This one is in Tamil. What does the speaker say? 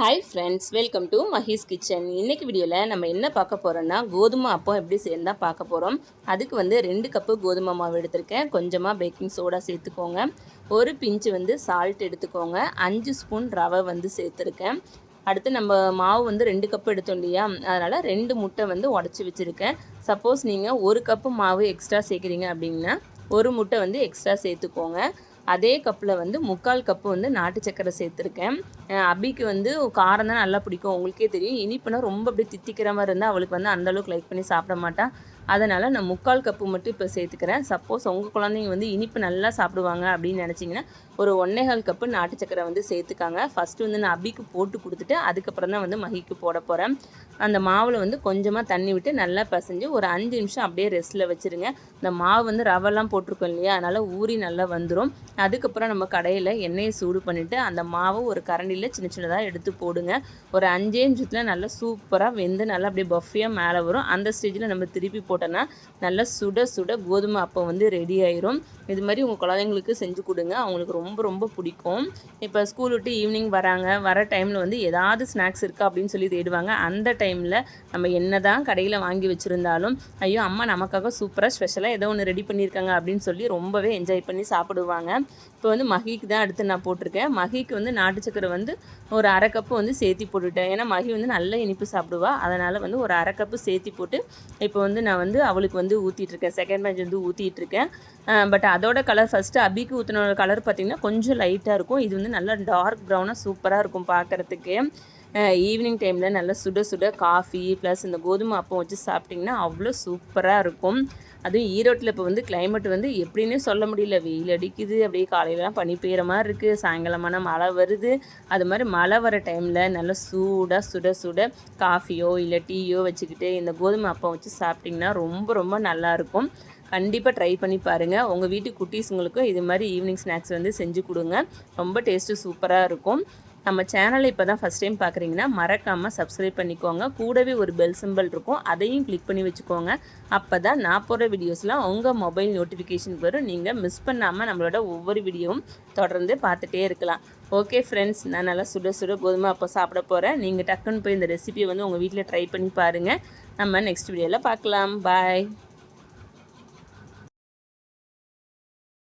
Hi friends welcome to Mahee's kitchen இன்றைக்கி வீடியோவில் நம்ம என்ன பார்க்க போகிறோன்னா கோதுமை அப்பம் எப்படி சேர்ந்தால் பார்க்க போகிறோம் அதுக்கு வந்து ரெண்டு கப்பு கோதுமை மாவு எடுத்திருக்கேன். கொஞ்சமாக பேக்கிங் சோடா சேர்த்துக்கோங்க. ஒரு பிஞ்சு வந்து சால்ட் எடுத்துக்கோங்க. அஞ்சு ஸ்பூன் ரவை வந்து சேர்த்துருக்கேன். அடுத்து நம்ம மாவு வந்து ரெண்டு கப்பு எடுத்தோம் இல்லையா? அதனால் ரெண்டு முட்டை வந்து உடச்சி வச்சுருக்கேன். சப்போஸ் நீங்கள் ஒரு கப்பு மாவு எக்ஸ்ட்ரா சேர்க்குறீங்க அப்படின்னா ஒரு முட்டை வந்து எக்ஸ்ட்ரா சேர்த்துக்கோங்க. அதே கப்பில் வந்து முக்கால் கப்பு வந்து நாட்டு சக்கரை சேர்த்துருக்கேன். அபிக்கு வந்து காரம் தான் நல்லா பிடிக்கும். உங்களுக்கே தெரியும். இனிப்புனா ரொம்ப அப்படியே தித்திக்கிற மாதிரி இருந்தால் அவளுக்கு வந்து அந்தளவுக்கு லைக் பண்ணி சாப்பிட மாட்டான் அதனால் நான் முக்கால் கப்பு மட்டும் இப்போ சேர்த்துக்கிறேன். சப்போஸ் உங்கள் குழந்தைங்க வந்து இனிப்பு நல்லா சாப்பிடுவாங்க அப்படின்னு நினச்சிங்கன்னா ஒரு ஒன்னேகால் கப்பு நாட்டு சக்கரை வந்து சேர்த்துக்காங்க. ஃபஸ்ட்டு வந்து நான் அபிக்கு போட்டு கொடுத்துட்டு அதுக்கப்புறம் தான் வந்து மகிக்கு போட போகிறேன் அந்த மாவில் வந்து கொஞ்சமாக தண்ணி விட்டு நல்லா பிசைஞ்சு ஒரு அஞ்சு நிமிஷம் அப்படியே ரெஸ்ட்டில் வச்சுருங்க. இந்த மாவு வந்து ரவெல்லாம் போட்டிருக்கோம் இல்லையா? அதனால் ஊறி நல்லா வந்துடும் அதுக்கப்புறம் நம்ம கடையில் எண்ணெயை சூடு பண்ணிவிட்டு அந்த மாவை ஒரு கரண்டியில் சின்ன சின்னதாக எடுத்து போடுங்க. ஒரு அஞ்சே நிமிஷத்தில் நல்லா சூப்பராக வெந்து நல்லா அப்படியே பஃபியாக மேலே வரும். அந்த ஸ்டேஜில் நம்ம திருப்பி போட்டோன்னா நல்லா சுட சுட கோதுமை அப்பம் வந்து ரெடி ஆயிரும். இது மாதிரி உங்கள் குழந்தைங்களுக்கு செஞ்சு கொடுங்க. அவங்களுக்கு ரொம்ப ரொம்ப பிடிக்கும். இப்போ ஸ்கூல் விட்டு ஈவினிங் வராங்க. வர டைமில் வந்து ஏதாவது ஸ்நாக்ஸ் இருக்கா அப்படின்னு சொல்லி தேடுவாங்க. அந்த டைமில் நம்ம என்ன தான் கடையில் வாங்கி வச்சுருந்தாலும் ஐயோ அம்மா நமக்காக சூப்பராக ஸ்பெஷலாக ஏதோ ஒன்று ரெடி பண்ணியிருக்காங்க அப்படின்னு சொல்லி ரொம்பவே என்ஜாய் பண்ணி சாப்பிடுவாங்க. இப்போ வந்து மகிக்கு தான் அடுத்து நான் போட்டிருக்கேன். மகிக்கு வந்து நாட்டு சக்கரை வந்து ஒரு அரை கப்பு வந்து சேர்த்தி போட்டுட்டேன். ஏன்னா மகி வந்து நல்ல இனிப்பு சாப்பிடுவா. அதனால் வந்து ஒரு அரை கப்பு சேர்த்தி போட்டு இப்போ வந்து நான் வந்து அவளுக்கு வந்து ஊற்றிட்டுருக்கேன் செகண்ட் பேட்ச் வந்து ஊற்றிட்டுருக்கேன் பட் அதோட கலர் ஃபஸ்ட்டு அபிக்கு ஊற்றினோட கலர் பார்த்திங்கன்னா கொஞ்சம் லைட்டாக இருக்கும். இது வந்து நல்லா டார்க் ப்ரௌனாக சூப்பராக இருக்கும் பார்க்குறதுக்கு. ஈவினிங் டைமில் நல்லா சுட சுட காஃபி ப்ளஸ் இந்த கோதுமை அப்பம் வச்சு சாப்பிட்டிங்கன்னா அவ்வளோ சூப்பராக இருக்கும். அதுவும் ஈரோட்டில் இப்போ வந்து கிளைமேட் வந்து எப்படின்னே சொல்ல முடியல. வெயில் அடிக்குது அப்படியே காலையிலலாம் பனி பெய்கிற மாதிரி இருக்குது சாயங்காலமான மழை வருது. அது மாதிரி மழை வர டைமில் நல்லா சூடாக சுட சுட காஃபியோ இல்லை டீயோ வச்சுக்கிட்டு இந்த கோதுமை அப்பம் வச்சு சாப்பிட்டிங்கன்னா ரொம்ப ரொம்ப நல்லாயிருக்கும் கண்டிப்பாக ட்ரை பண்ணி பாருங்கள் உங்கள் வீட்டு குட்டீஸுங்களுக்கும் இது மாதிரி ஈவினிங் ஸ்நாக்ஸ் வந்து செஞ்சு கொடுங்க. ரொம்ப டேஸ்ட்டு சூப்பராக இருக்கும். நம்ம சேனலை இப்போ தான் ஃபஸ்ட் டைம் பார்க்குறீங்கன்னா மறக்காமல் சப்ஸ்கிரைப் பண்ணிக்கோங்க. கூடவே ஒரு பெல் சிம்பிள் இருக்கும். அதையும் கிளிக் பண்ணி வச்சுக்கோங்க. அப்போ தான் நான் போடுற வீடியோஸ்லாம் உங்கள் மொபைல் நோட்டிஃபிகேஷன் வரும். நீங்கள் மிஸ் பண்ணாமல் நம்மளோட ஒவ்வொரு வீடியோவும் தொடர்ந்து பார்த்துட்டே இருக்கலாம். ஓகே ஃப்ரெண்ட்ஸ் நான் நல்லா சுட சுட கோதுமை அப்போ சாப்பிட போகிறேன் நீங்கள் டக்குன்னு போய் இந்த ரெசிபியை வந்து உங்கள் வீட்டில் ட்ரை பண்ணி பாருங்கள் நம்ம நெக்ஸ்ட் வீடியோவில் பார்க்கலாம். பாய்